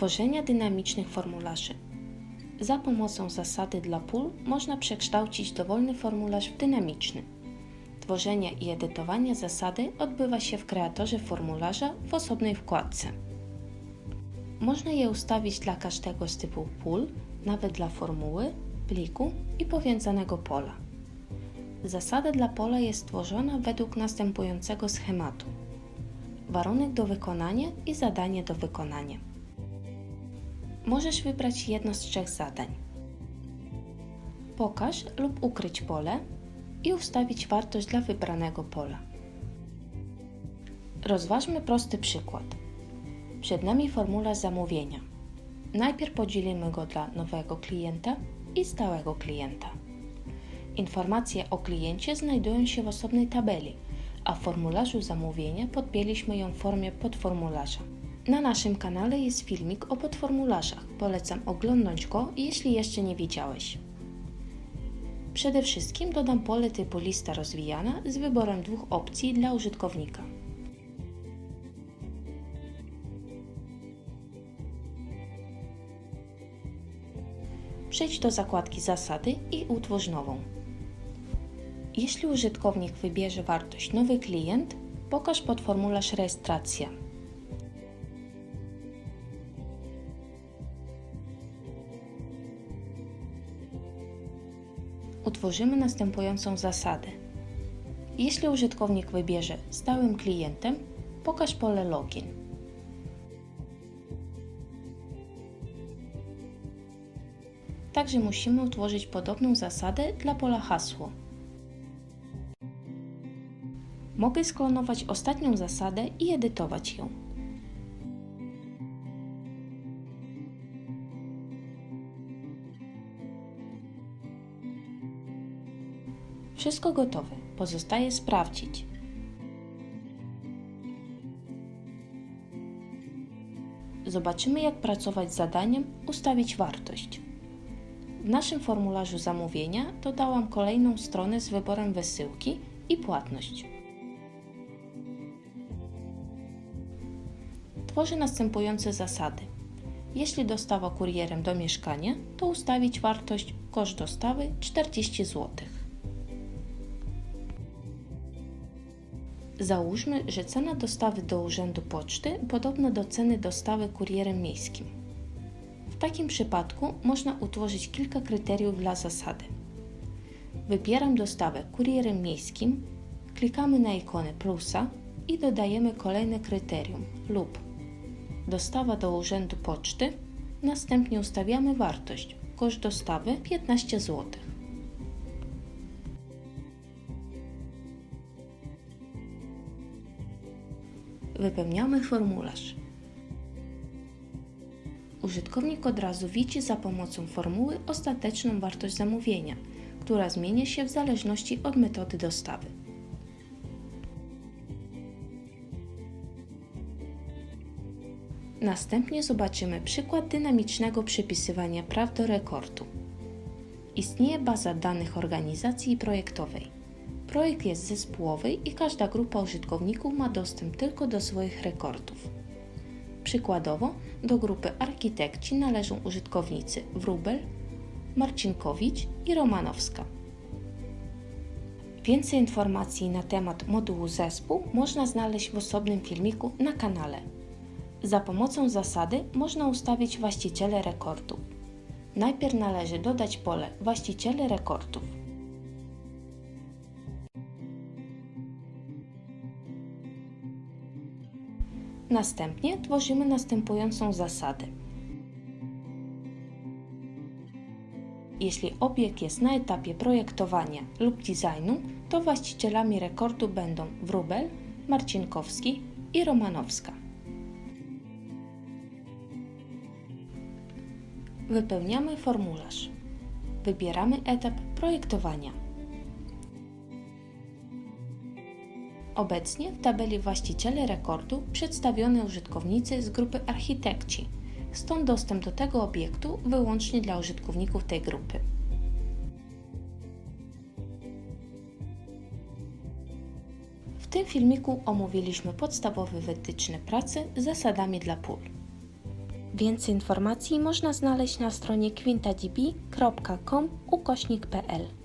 Tworzenia dynamicznych formularzy. Za pomocą zasady dla pól można przekształcić dowolny formularz w dynamiczny. Tworzenie i edytowanie zasady odbywa się w kreatorze formularza w osobnej wkładce. Można je ustawić dla każdego z typów pól, nawet dla formuły, pliku i powiązanego pola. Zasada dla pola jest stworzona według następującego schematu. Warunek do wykonania i zadanie do wykonania. Możesz wybrać jedno z trzech zadań. Pokaż lub ukryć pole i ustawić wartość dla wybranego pola. Rozważmy prosty przykład. Przed nami formularz zamówienia. Najpierw podzielimy go dla nowego klienta i stałego klienta. Informacje o kliencie znajdują się w osobnej tabeli, a w formularzu zamówienia podpięliśmy ją w formie podformularza. Na naszym kanale jest filmik o podformularzach. Polecam oglądać go, jeśli jeszcze nie widziałeś. Przede wszystkim dodam pole typu lista rozwijana z wyborem dwóch opcji dla użytkownika. Przejdź do zakładki Zasady i utwórz nową. Jeśli użytkownik wybierze wartość Nowy klient, pokaż podformularz Rejestracja. Utworzymy następującą zasadę. Jeśli użytkownik wybierze Stałym klientem, pokaż pole Login. Także musimy utworzyć podobną zasadę dla pola Hasło. Mogę sklonować ostatnią zasadę i edytować ją. Wszystko gotowe, pozostaje sprawdzić. Zobaczymy jak pracować z zadaniem ustawić wartość. W naszym formularzu zamówienia dodałam kolejną stronę z wyborem wysyłki i płatność. Tworzę następujące zasady. Jeśli dostawa kurierem do mieszkania, to ustawić wartość koszt dostawy 40 zł. Załóżmy, że cena dostawy do urzędu poczty podobna do ceny dostawy kurierem miejskim. W takim przypadku można utworzyć kilka kryteriów dla zasady. Wybieram dostawę kurierem miejskim, klikamy na ikonę plusa i dodajemy kolejne kryterium lub dostawa do urzędu poczty, następnie ustawiamy wartość koszt dostawy 15 zł. Wypełniamy formularz. Użytkownik od razu widzi za pomocą formuły ostateczną wartość zamówienia, która zmienia się w zależności od metody dostawy. Następnie zobaczymy przykład dynamicznego przypisywania praw do rekordu. Istnieje baza danych organizacji projektowej. Projekt jest zespołowy i każda grupa użytkowników ma dostęp tylko do swoich rekordów. Przykładowo, do grupy architekci należą użytkownicy Wróbel, Marcinkowicz i Romanowska. Więcej informacji na temat modułu zespół można znaleźć w osobnym filmiku na kanale. Za pomocą zasady można ustawić właściciele rekordów. Najpierw należy dodać pole właściciele rekordów. Następnie tworzymy następującą zasadę. Jeśli obiekt jest na etapie projektowania lub designu, to właścicielami rekordu będą Wróbel, Marcinkowski i Romanowska. Wypełniamy formularz. Wybieramy etap projektowania. Obecnie w tabeli właściciele rekordu przedstawione użytkownicy z grupy architekci, stąd dostęp do tego obiektu wyłącznie dla użytkowników tej grupy. W tym filmiku omówiliśmy podstawowe wytyczne pracy z zasadami dla pól. Więcej informacji można znaleźć na stronie quintadb.com ukośnik.pl.